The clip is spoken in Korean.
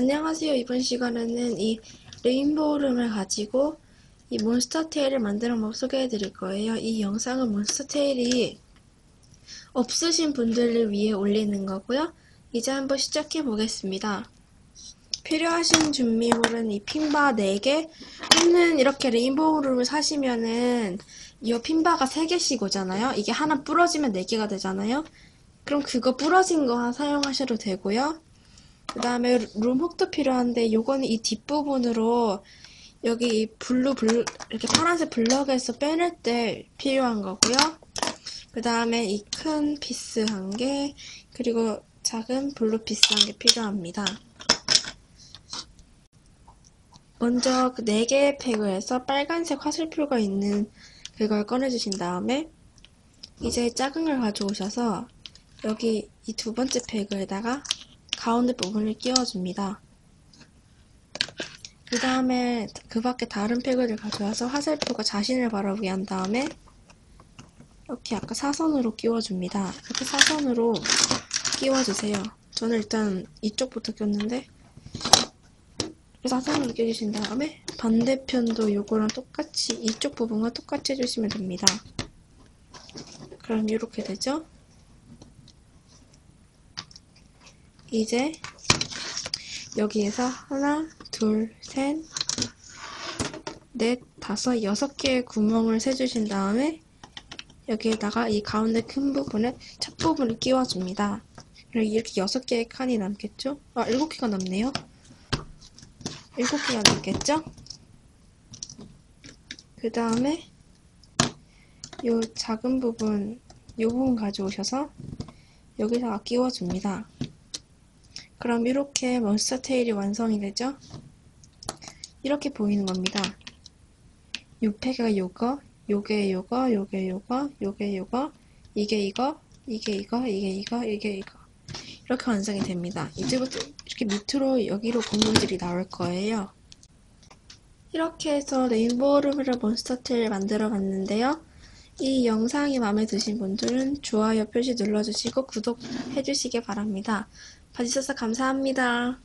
안녕하세요. 이번 시간에는 이 레인보우룸을 가지고 이 몬스터테일을 만드는 법 소개해 드릴 거예요. 이 영상은 몬스터테일이 없으신 분들을 위해 올리는 거고요. 이제 한번 시작해 보겠습니다. 필요하신 준비물은 이 핀바 4개 또는 이렇게 레인보우룸을 사시면은 이 핀바가 3개씩 오잖아요. 이게 하나 부러지면 4개가 되잖아요. 그럼 그거 부러진 거 하나 사용하셔도 되고요. 그 다음에 룸훅도 필요한데 요거는 이 뒷부분으로 여기 이 블루 블 이렇게 파란색 블럭에서 빼낼 때 필요한 거고요. 그 다음에 이 큰 피스 한 개, 그리고 작은 블루 피스 한 개 필요합니다. 먼저 그 4개의 팩을 해서 빨간색 화살표가 있는 그걸 꺼내주신 다음에 이제 작은 걸 가져오셔서 여기 이 두 번째 팩에다가 가운데 부분을 끼워줍니다. 그 다음에 그 밖에 다른 팩을 가져와서 화살표가 자신을 바라보게 한 다음에 이렇게 아까 사선으로 끼워줍니다. 이렇게 사선으로 끼워주세요. 저는 일단 이쪽부터 꼈는데 사선으로 끼워주신 다음에 반대편도 요거랑 똑같이 이쪽 부분과 똑같이 해주시면 됩니다. 그럼 이렇게 되죠? 이제 여기에서 하나, 둘, 셋, 넷, 다섯, 여섯 개의 구멍을 세주신 다음에 여기에다가 이 가운데 큰 부분에 첫 부분을 끼워줍니다. 그리고 이렇게 여섯 개의 칸이 남겠죠? 아, 일곱 개가 남네요. 일곱 개가 남겠죠? 그 다음에 요 작은 부분, 요 부분 가져오셔서 여기다가 끼워줍니다. 그럼 이렇게 몬스터 테일이 완성이 되죠? 이렇게 보이는 겁니다. 요 팩가 요거, 요게 요거, 요게 요거, 요게 요거, 이게 이거, 이게 이거, 이게 이거, 이게 이거. 이렇게 완성이 됩니다. 이제부터 이렇게 밑으로 여기로 공룡들이 나올 거예요. 이렇게 해서 레인보우룸으로 몬스터 테일 만들어 봤는데요. 이 영상이 마음에 드신 분들은 좋아요 표시 눌러주시고 구독해주시기 바랍니다. 봐주셔서 감사합니다.